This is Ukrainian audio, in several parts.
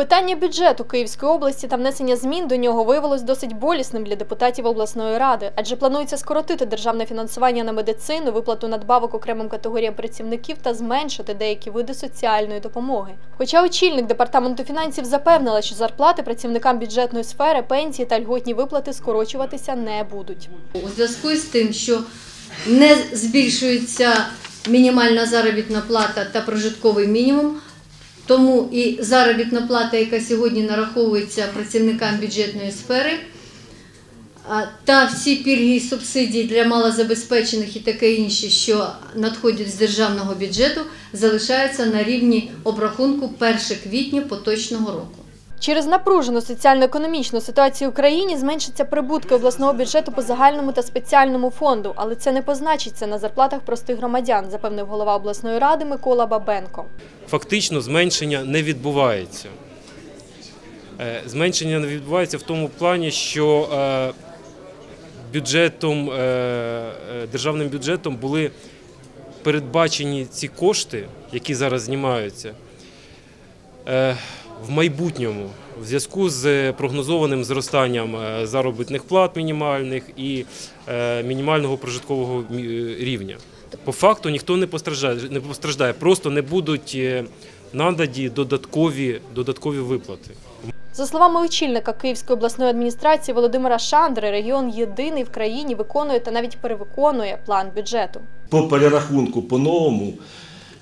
Питання бюджету Київської області та внесення змін до нього виявилось досить болісним для депутатів обласної ради, адже планується скоротити державне фінансування на медицину, виплату надбавок окремим категоріям працівників та зменшити деякі види соціальної допомоги. Хоча очільник департаменту фінансів запевнила, що зарплати працівникам бюджетної сфери, пенсії та льготні виплати скорочуватися не будуть. У зв'язку з тим, що не збільшується мінімальна заробітна плата та прожитковий мінімум, тому і заробітна плата, яка сьогодні нараховується працівникам бюджетної сфери, та всі пільги і субсидії для малозабезпечених і таке інше, що надходять з державного бюджету, залишаються на рівні обрахунку 1 квітня поточного року. Через напружену соціально-економічну ситуацію в країні зменшаться прибутки обласного бюджету по загальному та спеціальному фонду, але це не позначиться на зарплатах простих громадян, запевнив голова обласної ради Микола Бабенко. фактично зменшення не відбувається. Е, Зменшення не відбувається в тому плані, що е, бюджетом, е, державним бюджетом були передбачені ці кошти, які зараз знімаються, в майбутньому в зв'язку з прогнозованим зростанням е, заробітних плат мінімальних і е, мінімального прожиткового рівня. По факту ніхто не постраждає, не постраждає, просто не будуть е, надані додаткові, додаткові виплати. За словами очільника Київської обласної адміністрації Володимира Шандри, регіон єдиний в країні виконує та навіть перевиконує план бюджету. По перерахунку по-новому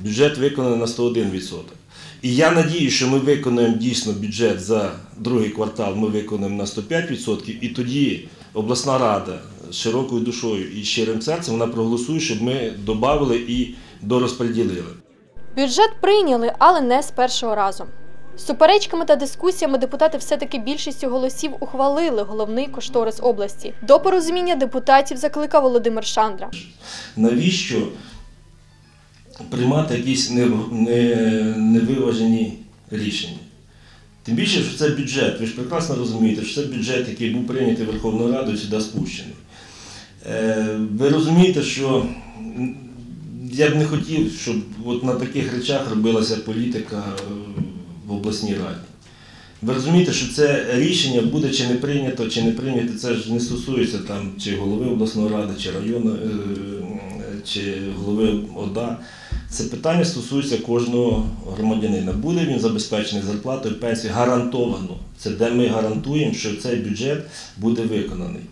бюджет виконаний на 101%. І я надію, що ми виконаємо дійсно бюджет за другий квартал, ми виконаємо на 105%, і тоді обласна рада з широкою душою і щирим серцем вона проголосує, щоб ми додали і дорозподілили. Бюджет прийняли, але не з першого разу. Суперечками та дискусіями депутати все-таки більшістю голосів ухвалили головний кошторис області. До порозуміння депутатів закликав Володимир Шандра. Навіщо приймати якісь не- не- невиважені рішення? Тим більше, що це бюджет. Ви ж прекрасно розумієте, що це бюджет, який був прийнятий Верховною Радою сюди спущений. Е, Ви розумієте, що я б не хотів, щоб от на таких речах робилася політика е, в обласній раді. Ви розумієте, що це рішення буде чи не прийнято, чи не прийнято, це ж не стосується там чи голови обласної ради, чи району, е, чи голови ОДА. Це питання стосується кожного громадянина. Буде він забезпечений зарплатою, пенсією гарантовано. Це де ми гарантуємо, що цей бюджет буде виконаний.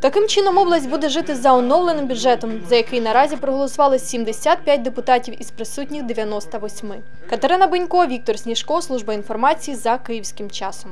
Таким чином, область буде жити за оновленим бюджетом, за який наразі проголосували 75 депутатів із присутніх 98. Катерина Бенько, Віктор Сніжко, служба інформації за київським часом.